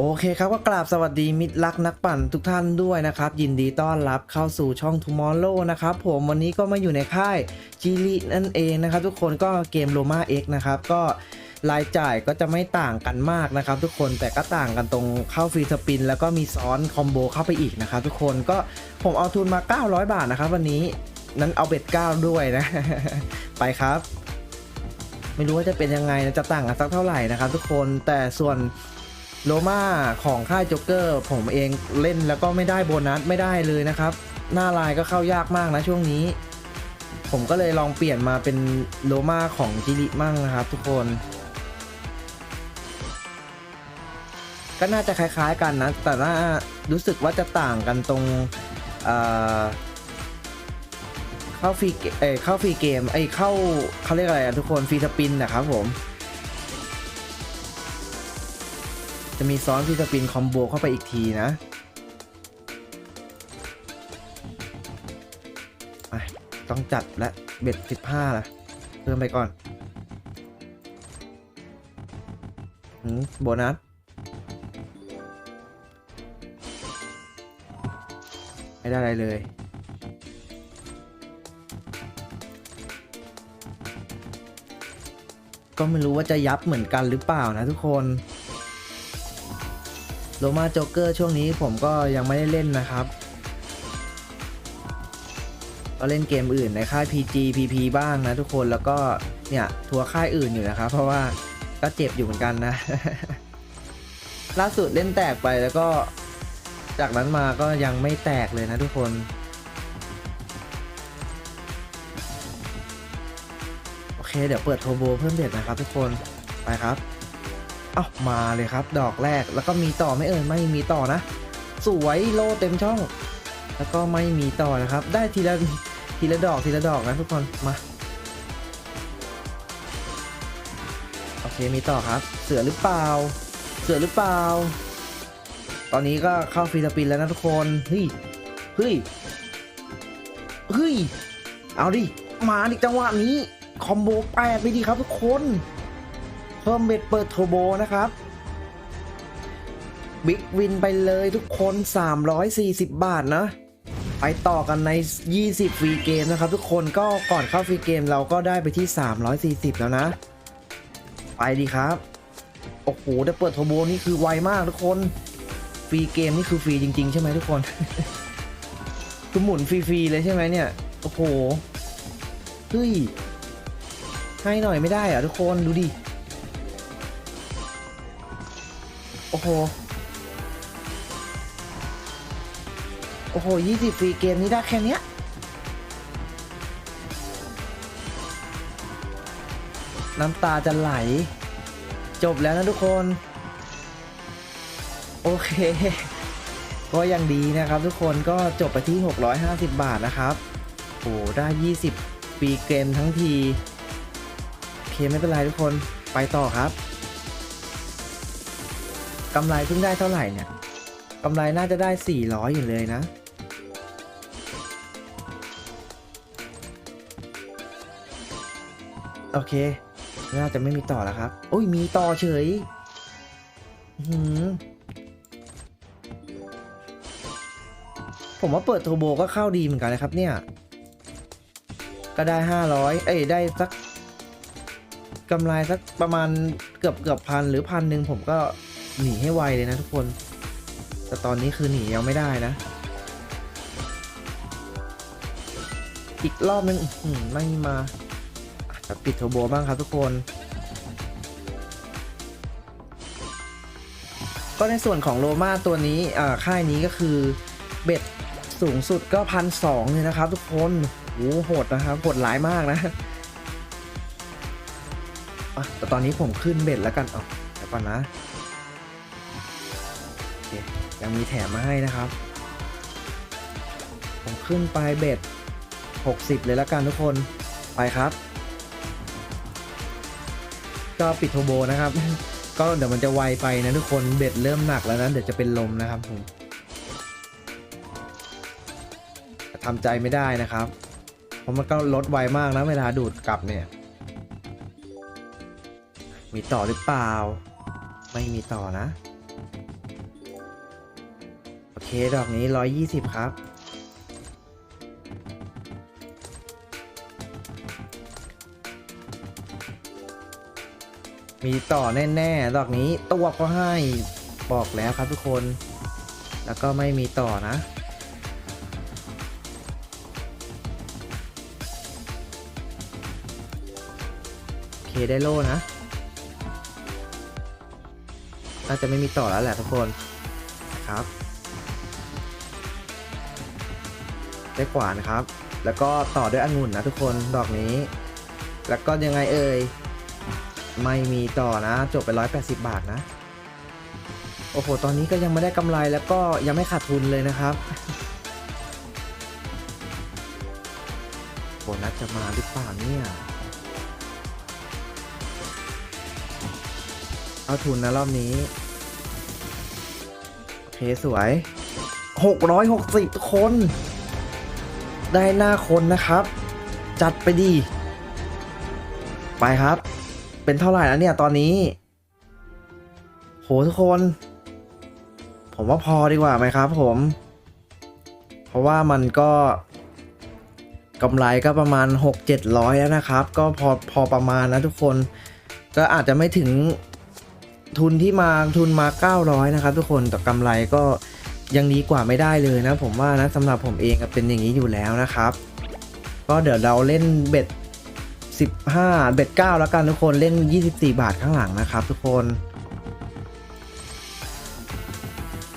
โอเคครับก็กราบสวัสดีมิตรรักนักปั่นทุกท่านด้วยนะครับ ยินดีต้อนรับเข้าสู่ช่อง Tomorrow นะครับผมวันนี้ก็มาอยู่ในค่ายจีรีนั่นเองนะครับ ทุกคนก็เกม Roma X นะครับก็รายจ่ายก็จะไม่ต่างกันมากนะครับ ทุกคนแต่ก็ต่างกันตรงเข้าฟรีสปิน แล้วก็มีซ้อนคอมโบเข้าไปอีกนะครับ ทุกคนก็ผมเอาทุนมา 900 บาทนะครับ วันนี้นั้นเอาเบ็ด9ด้วยนะ ไปครับ ไม่รู้ว่าจะเป็นยังไงนะจะต่างกันสักเท่าไหร่นะครับ ทุกคนแต่ส่วน โลมาของค่ายจ๊กเกอร์ผมเองเล่นแล้วก็ไม่ได้โบนัสไม่ได้เลยนะครับ หน้าลายก็เข้ายากมากนะช่วงนี้ ผมก็เลยลองเปลี่ยนมาเป็นโลมาของจิริมั่งนะครับ ทุกคน ก็น่าจะคล้ายๆกันนะ แต่น่ารู้สึกว่าจะต่างกันตรงเข้าฟรีเอเข้าฟรีเกมไอเข้าเขาเรียกอะไรอะทุกคนฟรีสปินนะครับผม จะมีซ้อนฟรีสปินคอมโบเข้าไปอีกทีนะต้องจัดและเบ็ดสิบห้าละเพิ่มไปก่อนโบนัสไม่ได้อะไรเลย ก็ไม่รู้ว่าจะยับเหมือนกันหรือเปล่านะทุกคน โลมาโจ๊กเกอร์ช่วงนี้ผมก็ยังไม่ได้เล่นนะครับ ก็เล่นเกมอื่นในค่าย PG PP บ้างนะทุกคนแล้วก็เนี่ยทัวร์ค่ายอื่นอยู่นะครับ เพราะว่าก็เจ็บอยู่เหมือนกันนะ ล่าสุดเล่นแตกไปแล้วก็จากนั้นมาก็ยังไม่แตกเลยนะทุกคนโอเค เดี๋ยวเปิดโทโบเพิ่มเด็ดนะครับทุกคน ไปครับ อ้ามาเลยครับ ดอกแรกแล้วก็มีต่อไม่เอ่ยไม่มีต่อนะ สวยโลเต็มช่อง แล้วก็ไม่มีต่อนะครับ ได้ทีละทีละดอกทีละดอกนะทุกคนมาโอเคมีต่อครับ เสือหรือเปล่า เสือหรือเปล่า ตอนนี้ก็เข้าฟรีสปินแล้วนะทุกคนเฮ้ยเฮ้ยเฮ้ยเอาดิมาดิจังหวะนี้คอมโบแปดไปดีครับทุกคน พิ่มเบ็ดเปิดโทโบนะครับบิ๊กวินไปเลยทุกคน 340 บาทนะ ไปต่อกันใน 20 ฟรีเกมนะครับทุกคนก็ก่อนเข้าฟรีเกมเราก็ได้ไปที่ 340 แล้วนะ ไปดีครับ โอ้โหแต่เปิดโทโบนี่คือไวมากทุกคน ฟรีเกมนี่คือฟรีจริง ๆ ใช่ไหมทุกคนคือหมุนฟรีๆเลยใช่ไหมเนี่ย โอ้โหเฮ้ยให้หน่อยไม่ได้อะทุกคนดูดิ อ้โห โอ้โหยี่สิบฟรีเกมนี้ได้แค่เนี้ยน้ำตาจะไหล จบแล้วนะทุกคน โอเค ก็ยังดีนะครับทุกคนก็จบไปที่ 650 บาทนะครับโอ้ได้ 20 ปีเกมทั้งที โอเคไม่เป็นไรทุกคนไปต่อครับ กำไรเพิ่งได้เท่าไหร่เนี่ยกำไรน่าจะได้ 400 อยู่เลยนะ โอเค น่าจะไม่มีต่อแล้วครับ โอ้ย มีต่อเฉยหือผมว่าเปิดโทโบก็เข้าดีเหมือนกันนะครับเนี่ย ก็ได้ 500 เอ้ย ได้สักกำไรสักประมาณเกือบเกือบพันหรือพันหนึ่งผมก็ หนีให้ไวเลยนะทุกคน แต่ตอนนี้คือหนียังไม่ได้นะ อีกรอบนึงไม่มาอะจะปิดโทโบบ้างครับทุกคน ก็ในส่วนของโลมาตัวนี้อ่าค่ายนี้ก็คือเบ็ดสูงสุดก็พันสองเลยนะครับทุกคนโอ้โหโหดนะครับโหดหลายมากนะแต่ตอนนี้ผมขึ้นเบ็ดแล้วกันเอาเดี๋ยวก่อนนะ เค ยังมีแถมมาให้นะครับ ผมขึ้นไปเบ็ด 60 เลยแล้วกันทุกคน ไปครับ ก็ปิดโทโบนะครับ ก็เดี๋ยวมันจะไวไปนะทุกคน เบ็ดเริ่มหนักแล้วนะ เดี๋ยวจะเป็นลมนะครับผมทำใจไม่ได้นะครับ เพราะมันก็ลดไวมากนะเวลาดูดกลับเนี่ย มีต่อหรือเปล่า ไม่มีต่อนะ เคดอกนี้120ครับ มีต่อแน่ๆ ดอกนี้ตัวก็ให้บอกแล้วครับทุกคน แล้วก็ไม่มีต่อนะเคได้โล่นะ น่าจะไม่มีต่อแล้วแหละทุกคน ครับ ได้กว่านะครับ แล้วก็ต่อด้วยองุ่นนะทุกคนดอกนี้ แล้วก็ยังไงเอ่ยไม่มีต่อนะ จบไป 180 บาทนะ โอ้โห ตอนนี้ก็ยังไม่ได้กำไรแล้วก็ยังไม่ขาดทุนเลยนะครับ โบนัสจะมาหรือเปล่าเนี่ย เอาทุนนะรอบนี้ โอเค สวย 660ทุกคน ได้หน้าคนนะครับ จัดไปดี ไปครับ เป็นเท่าไหร่แล้วเนี่ยตอนนี้ โหทุกคน ผมว่าพอดีกว่าไหมครับผม เพราะว่ามันก็กำไรก็ประมาณ 6 700 แล้วนะครับ ก็พอพอประมาณนะทุกคน ก็อาจจะไม่ถึงทุนที่มาทุนมา 900 นะครับทุกคนแต่กำไรก็ ยังดีกว่าไม่ได้เลยนะ ผมว่านะสำหรับผมเองก็เป็นอย่างนี้อยู่แล้วนะครับ ก็เดี๋ยวเราเล่นเบ็ด15 เบ็ด9แล้วกันทุกคนเล่น 24 บาทข้างหลังนะครับ ทุกคน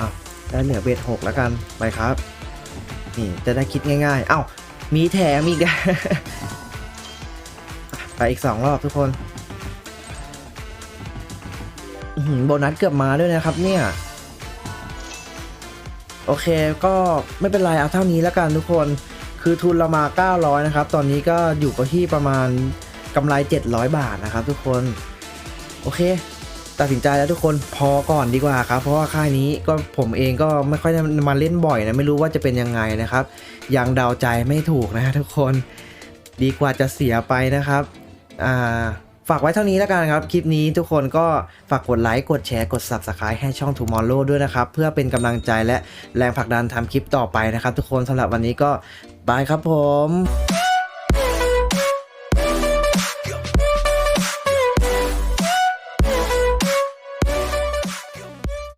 อะได้เหลือเบ็ด6แล้วกันไปครับนี่จะได้คิดง่ายๆ เอ้ามีแถมอีกไปอีก 2 รอบทุกคนโบนัสเกือบมาด้วยนะครับเนี่ย โอเคก็ไม่เป็นไรเอาเท่านี้แล้วกันทุกคน คือทุนเรามา 900 นะครับ ตอนนี้ก็อยู่กับที่ประมาณกำไร 700 บาทนะครับทุกคน โอเค ตัดสินใจแล้วทุกคนพอก่อนดีกว่าครับ เพราะว่าค่ายนี้ก็ผมเองก็ไม่ค่อยมาเล่นบ่อยนะ ไม่รู้ว่าจะเป็นยังไงนะครับ ยังเดาใจไม่ถูกนะทุกคน ดีกว่าจะเสียไปนะครับ อ่า ฝากไว้เท่านี้แล้วกันครับ คลิปนี้ทุกคนก็ฝากกดไลค์ กดแชร์ กด Subscribe ให้ช่อง Tomorrow ด้วยนะครับ เพื่อเป็นกำลังใจและแรงผลักดันทำคลิปต่อไปนะครับ ทุกคนสำหรับวันนี้ก็บายครับผม